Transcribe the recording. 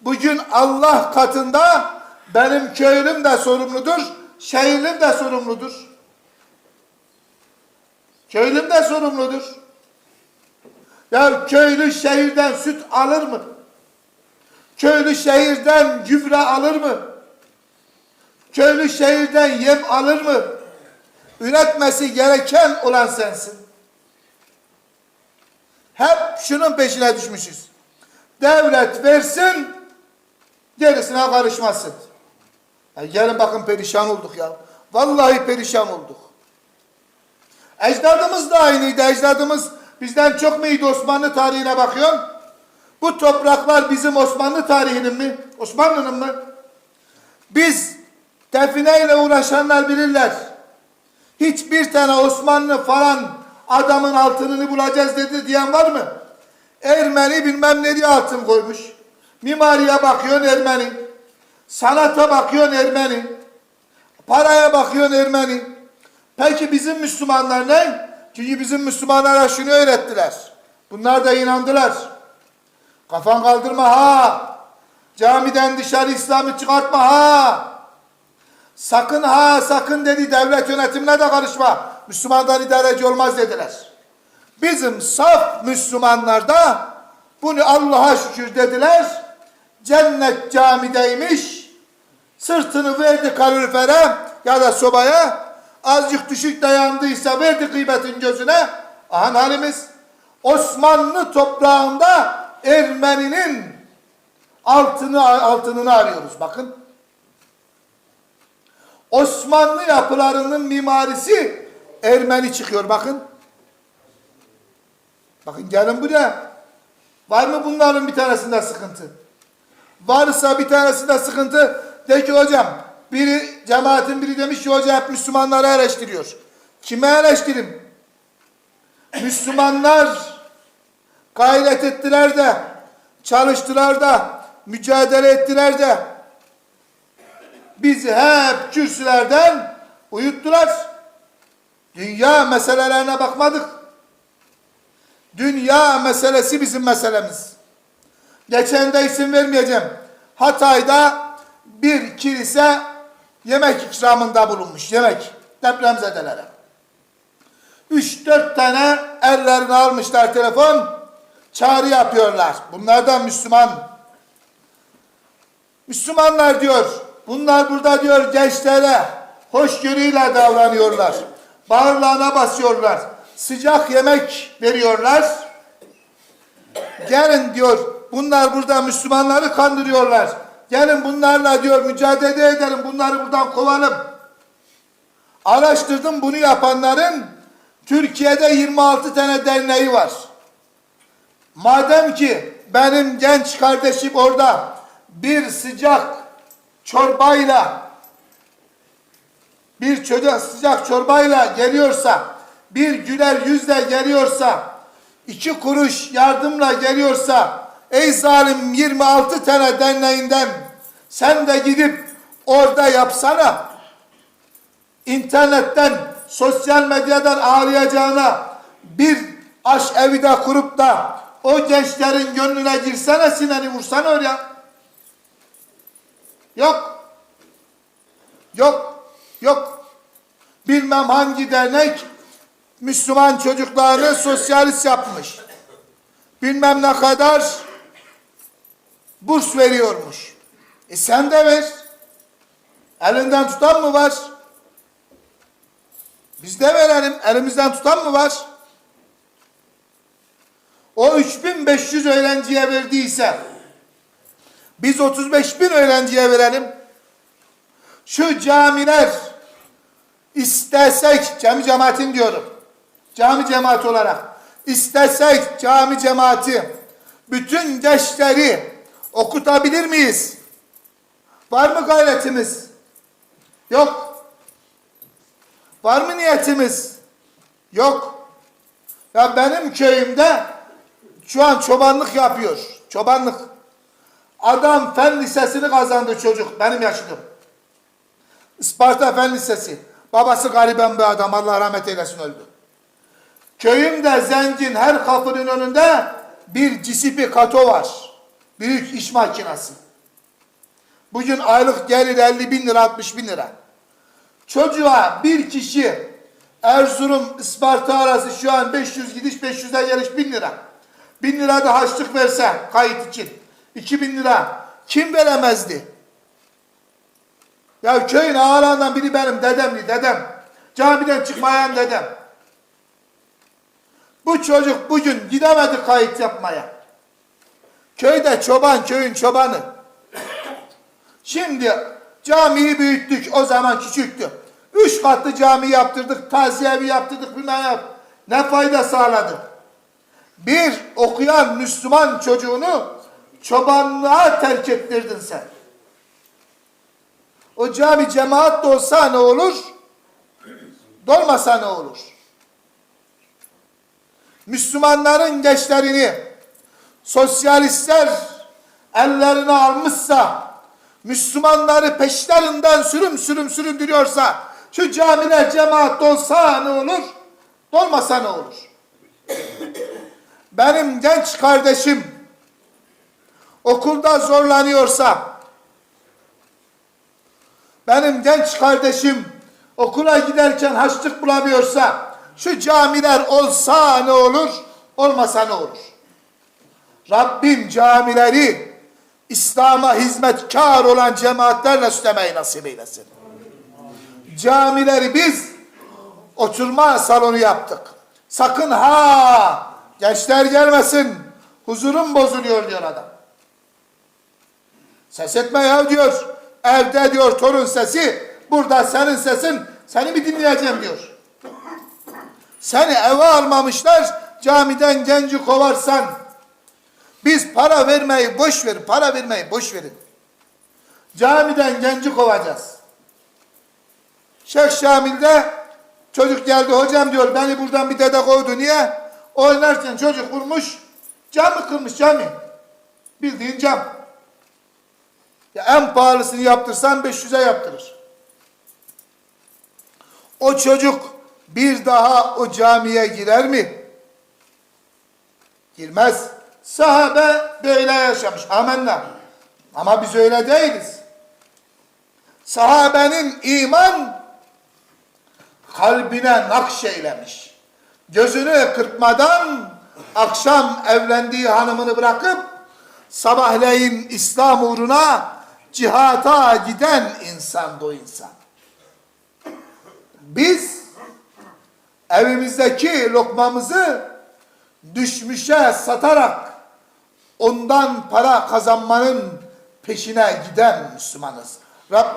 Bugün Allah katında benim köylüm de sorumludur, şehirlim de sorumludur. Köylüm de sorumludur. Ya köylü şehirden süt alır mı? Köylü şehirden gübre alır mı? Köylü şehirden yem alır mı? Üretmesi gereken olan sensin. Hep şunun peşine düşmüşüz. Devlet versin, gerisine karışmasın. Ya gelin bakın perişan olduk ya. Vallahi perişan olduk. Ecdadımız da aynıydı. Ecdadımız bizden çok mu iyiydi Osmanlı tarihine bakıyorsun? Bu topraklar bizim Osmanlı tarihinin mi? Osmanlı'nın mı? Biz defineyle uğraşanlar bilirler. Hiçbir tane Osmanlı falan adamın altınını bulacağız dedi diyen var mı? Ermeni bilmem ne diye altın koymuş. Mimariye bakıyorsun Ermeni. Sanata bakıyorsun Ermeni. Paraya bakıyorsun Ermeni. Peki bizim Müslümanlar ne? Çünkü bizim Müslümanlara şunu öğrettiler. Bunlar da inandılar. Kafan kaldırma ha. Camiden dışarı İslam'ı çıkartma ha. Sakın ha sakın dedi devlet yönetimine de karışma. Müslümandan idareci olmaz dediler. Bizim saf Müslümanlar da bunu Allah'a şükür dediler. Cennet camideymiş. Sırtını verdi kalorifere ya da sobaya. Azıcık düşük dayandıysa verdi gıybetin gözüne. Aha halimiz. Osmanlı toprağında Ermeninin altını altınını arıyoruz. Bakın. Osmanlı yapılarının mimarisi Ermeni çıkıyor bakın. Bakın gelin buraya. Var mı bunların bir tanesinde sıkıntı? Varsa bir tanesinde sıkıntı de ki hocam biri cemaatin biri demiş ki hoca hep Müslümanları eleştiriyor. Kime eleştirim? Müslümanlar gayret ettiler de çalıştılar da mücadele ettiler de bizi hep kürsülerden uyuttular. Dünya meselelerine bakmadık. Dünya meselesi bizim meselemiz. Geçen de isim vermeyeceğim. Hatay'da bir kilise yemek ikramında bulunmuş. Yemek. Depremzedelere. Üç dört tane ellerine almışlar telefon. Çağrı yapıyorlar. Bunlardan Müslüman. Müslümanlar diyor. Bunlar burada diyor gençlere hoşgörüyle davranıyorlar. Bağırlarına basıyorlar. Sıcak yemek veriyorlar. Gelin diyor bunlar burada Müslümanları kandırıyorlar. Gelin bunlarla diyor mücadele edelim. Bunları buradan kovalım. Araştırdım bunu yapanların Türkiye'de 26 tane derneği var. Madem ki benim genç kardeşim orada bir sıcak çorbayla bir çocuk sıcak çorbayla geliyorsa bir güler yüzle geliyorsa iki kuruş yardımla geliyorsa ey zalim 26 tane derneğinden sen de gidip orada yapsana internetten sosyal medyadan ağlayacağına bir aş evi de kurup da o gençlerin gönlüne girsene sineni vursana oraya. Yok. Yok. Yok. Bilmem hangi dernek Müslüman çocuklarını sosyalist yapmış. Bilmem ne kadar burs veriyormuş. E sen de ver. Elinden tutan mı var? Biz de verelim. Elimizden tutan mı var? O 3500 öğrenciye verdiyse biz 35 bin öğrenciye verelim. Şu camiler istesek cami cemaatin diyorum. Cami cemaati olarak istesek cami cemaati bütün gençleri okutabilir miyiz? Var mı gayretimiz? Yok. Var mı niyetimiz? Yok. Ya benim köyümde şu an çobanlık yapıyor. Çobanlık. Adam fen lisesini kazandı çocuk. Benim yaşıtım. Isparta Fen Lisesi. Babası gariben bir adam. Allah rahmet eylesin öldü. Köyümde zengin her kapının önünde bir cisipi kato var. Büyük iş makinesi. Bugün aylık gelir 50 bin lira 60 bin lira. Çocuğa bir kişi Erzurum Isparta arası şu an 500 gidiş 500'e geliş 1000 lira. 1000 lira da harçlık verse kayıt için. 2000 lira kim veremezdi? Ya köyün ağalarından biri benim dedemdi dedem. Camiden çıkmayan dedem. Bu çocuk bugün gidemedi kayıt yapmaya. Köyde çoban köyün çobanı. Şimdi camiyi büyüttük o zaman küçüktü. Üç katlı cami yaptırdık, taziye evi yaptırdık bilmem yap. Ne fayda sağladı? Bir okuyan Müslüman çocuğunu çobanlığa terk ettirdin sen. O cami cemaat de olsa ne olur? Dolmasa ne olur? Müslümanların gençlerini sosyalistler ellerine almışsa, Müslümanları peşlerinden sürüm sürüm süründürüyorsa, şu camiler cemaat dolsa ne olur? Dolmasa ne olur? Benim genç kardeşim okulda zorlanıyorsa, benim genç kardeşim okula giderken haçlık bulamıyorsa, şu camiler olsa ne olur, olmasa ne olur? Rabbim camileri İslam'a hizmetkar olan cemaatlerle süslemeyi nasip eylesin. Camileri biz oturma salonu yaptık. Sakın ha gençler gelmesin huzurum bozuluyor diyor adam. Ses etme ya diyor. Evde diyor torun sesi, burada senin sesin, seni mi dinleyeceğim diyor. Seni eve almamışlar, camiden genci kovarsan, biz para vermeyi boş verin, para vermeyi boş verin. Camiden genci kovacağız. Şeyh Şamil'de çocuk geldi, hocam diyor beni buradan bir dede kovdu. Niye? Oynarken çocuk vurmuş, cam kırmış cami. Bildiğin cam. Ya en pahalısını yaptırsan 500'e yaptırır. O çocuk bir daha o camiye girer mi? Girmez. Sahabe böyle yaşamış. Amenna. Ama biz öyle değiliz. Sahabenin iman kalbine nakşeylemiş. Gözünü kırpmadan akşam evlendiği hanımını bırakıp sabahleyin İslam uğruna cihata giden insan o insan. Biz evimizdeki lokmamızı düşmüşe satarak ondan para kazanmanın peşine giden Müslümanız. Rabbim